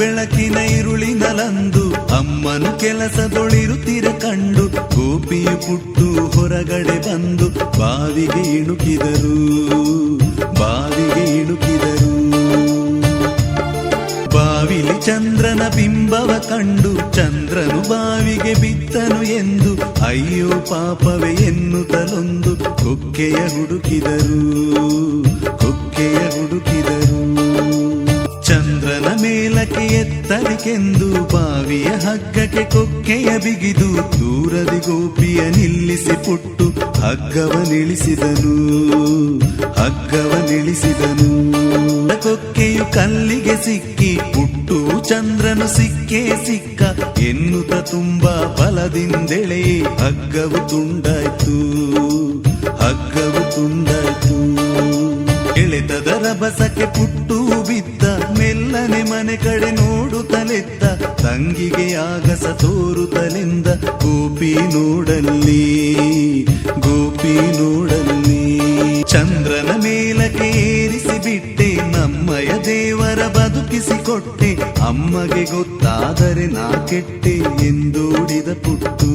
ಬೆಳಕಿನ ಇರುಳಿನಲಂದು ಅಮ್ಮನು ಕೆಲಸದೊಳಿರುತ್ತಿರ ಕಂಡು ಗೋಪಿಯು ಪುಟ್ಟು ಹೊರಗಡೆ ಬಂದು ಬಾವಿಗೆ ಇಣುಕಿದರು ಬಾವಿಗೆ ಇಣುಕಿದರು. ಬಾವಿಲಿ ಚಂದ್ರನ ಬಿಂಬವ ಕಂಡು ಚಂದ್ರನು ಬಾವಿಗೆ ಬಿತ್ತನು ಎಂದು ಅಯ್ಯೋ ಪಾಪವೇ ಎನ್ನುತ್ತಲೊಂದು ಕೊಕ್ಕೆಯ ಹುಡುಕಿದರು. ಮೇಲಕ್ಕೆ ಎತ್ತಲಿಕೆಂದು ಬಾವಿಯ ಹಗ್ಗಕ್ಕೆ ಕೊಕ್ಕೆಯ ಬಿಗಿದು ದೂರದಿ ಗೋಪಿಯ ನಿಲ್ಲಿಸಿ ಪುಟ್ಟು ಹಗ್ಗವನಿಳಿಸಿದನು ಹಗ್ಗವನಿಳಿಸಿದನು ಕೊಕ್ಕೆಯು ಕಲ್ಲಿಗೆ ಸಿಕ್ಕಿ ಪುಟ್ಟು ಚಂದ್ರನು ಸಿಕ್ಕೇ ಸಿಕ್ಕ, ಎನ್ನುತ್ತ ತುಂಬಾ ಬಲದಿಂದೆಳೆ ಹಗ್ಗವು ತುಂಡಾಯ್ತು ಹಗ್ಗವು ತುಂಡಾಯ್ತು. ಎಳೆತದ ರಭಸಕ್ಕೆ ಪುಟ್ಟು ಬಿದ್ದ ಮೆಲ್ಲನೆ ಮನೆ ಕಡೆ ನೋಡುತ್ತಲಿದ್ದ. ತಂಗಿಗೆ ಆಗಸ ತೋರುತ್ತಲಿಂದ. ಗೋಪಿ ನೋಡಲ್ಲಿ ಗೋಪಿ ನೋಡಲ್ಲಿ. ಚಂದ್ರನ ಮೇಲಕ್ಕೆ ಏರಿಸಿ ಬಿಟ್ಟೆ ನಮ್ಮಯ ದೇವರ ಬದುಕಿಸಿಕೊಟ್ಟೆ. ಅಮ್ಮಗೆ ಗೊತ್ತಾದರೆ ನಾ ಕೆಟ್ಟೆ ಎಂದೂಡಿದ ಪುಟ್ಟು.